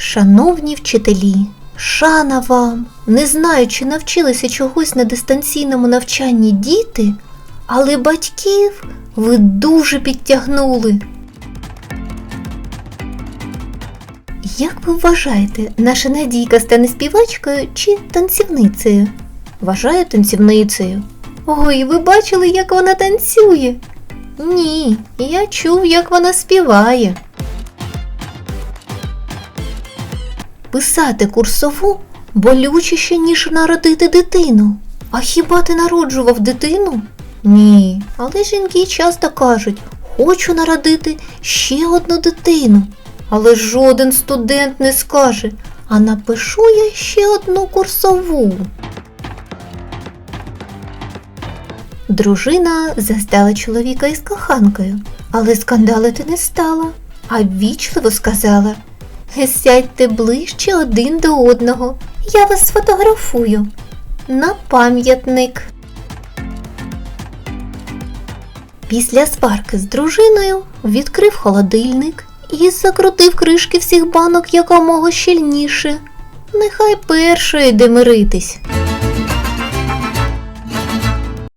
Шановні вчителі, шана вам! Не знаю, чи навчилися чогось на дистанційному навчанні діти, але батьків ви дуже підтягнули. Як ви вважаєте, наша Надійка стане співачкою чи танцівницею? Вважаю танцівницею. Ой, ви бачили, як вона танцює? Ні, я чув, як вона співає. Писати курсову болючіше, ніж народити дитину. А хіба ти народжував дитину? Ні, але жінки часто кажуть, хочу народити ще одну дитину. Але жоден студент не скаже, а напишу я ще одну курсову. Дружина застала чоловіка із коханкою, але скандалити не стала, а ввічливо сказала Сядьте ближче один до одного, я вас сфотографую. На пам'ятник. Після сварки з дружиною відкрив холодильник і закрутив кришки всіх банок якомога щільніше. Нехай першою йде миритись.